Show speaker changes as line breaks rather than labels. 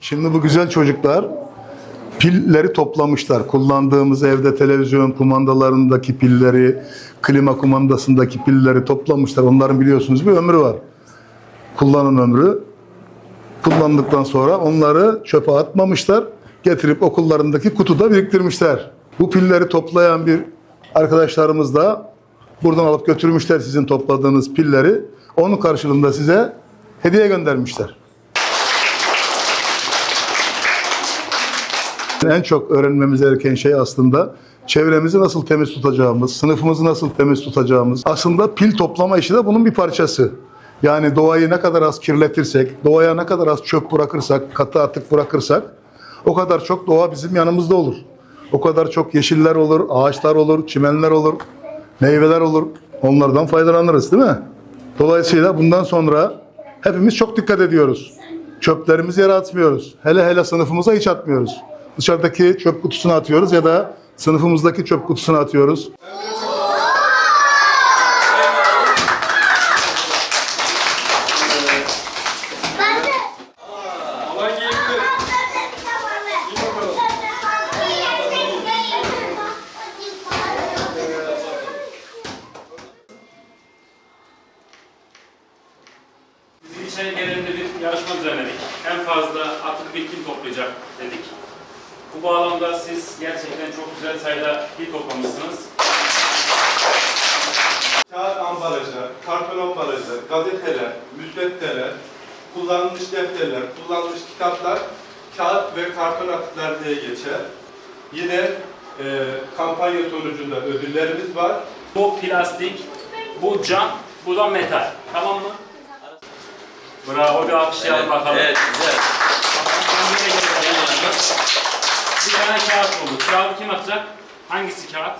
Şimdi bu güzel çocuklar pilleri toplamışlar. Kullandığımız evde televizyon kumandalarındaki pilleri, klima kumandasındaki pilleri toplamışlar. Onların biliyorsunuz bir ömrü var. Kullanım ömrü. Kullandıktan sonra onları çöpe atmamışlar. Getirip okullarındaki kutuda biriktirmişler. Bu pilleri toplayan bir arkadaşlarımız da buradan alıp götürmüşler sizin topladığınız pilleri. Onun karşılığında size hediye göndermişler. En çok öğrenmemiz gereken şey aslında çevremizi nasıl temiz tutacağımız, sınıfımızı nasıl temiz tutacağımız. Aslında pil toplama işi de bunun bir parçası. Yani doğayı ne kadar az kirletirsek, doğaya ne kadar az çöp bırakırsak, katı atık bırakırsak o kadar çok doğa bizim yanımızda olur. O kadar çok yeşiller olur, ağaçlar olur, çimenler olur, meyveler olur. Onlardan faydalanırız değil mi? Dolayısıyla bundan sonra hepimiz çok dikkat ediyoruz. Çöplerimizi yere atmıyoruz. Hele hele sınıfımıza hiç atmıyoruz. Dışarıdaki çöp kutusuna atıyoruz ya da sınıfımızdaki çöp kutusuna atıyoruz.
Bizim içeri genelinde bir yarışma düzenledik. En fazla atık bir pil toplayacak dedik. Bu bağlamda siz gerçekten çok güzel sayıda pil toplamışsınız.
Kağıt ambalajlar, karton ambalajlar, gazeteler, müsveddeler, kullanılmış defterler, kullanılmış kitaplar kağıt ve karton atıklar diye geçer. Yine e, kampanya sonucunda ödüllerimiz var.
Bu plastik, bu cam, bu da metal. Tamam mı? Bravo bir alkışlayalım bakalım.
Evet, güzel.
Bakalım nereye gelelim? Bir tane kağıt buldu. Kağıdı kim atacak? Hangisi kağıt?